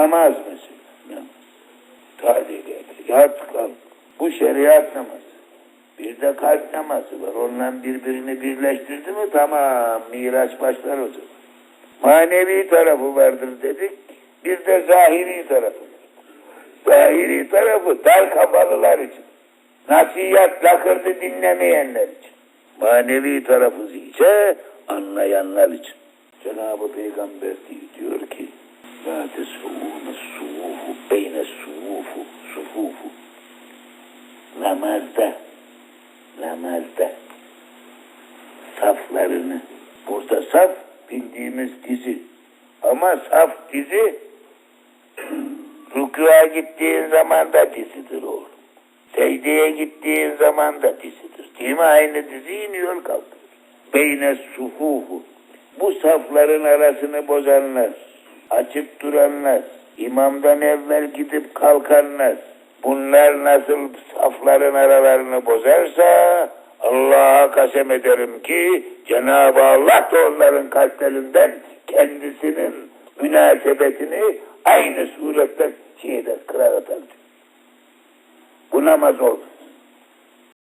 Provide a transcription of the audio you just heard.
Namaz mesela. Namaz. Tadil kalk. Bu şeriat namazı. Bir de kalp namazı var. Onunla birbirini birleştirdi mi tamam miraç başlar o zaman. Manevi tarafı vardır dedik. Bir de zahiri tarafı. Zahiri tarafı dar kafalılar için. Nasihat lakırdı dinlemeyenler için. Manevi tarafı ise anlayanlar için. Cenab-ı Peygamber diyor La tesuvûne suvufu beyne suvufu sufufu namazda namazda saflarını burada saf bildiğimiz dizi ama saf dizi rükûa gittiğin zaman da dizidir oğlum. Secdeye gittiğin zaman da dizidir. Değil mi? Aynı dizi iniyor kalkıyor. Beyne sufufu. Bu safların arasını bozanlar, açık duranlar, imamdan evvel gidip kalkanlar, bunlar nasıl safların aralarını bozarsa Allah'a kasem ederim ki Cenab-ı Allah da onların kalplerinden kendisinin münasebetini aynı surette şeyde kırar atar. Bu namaz olsun.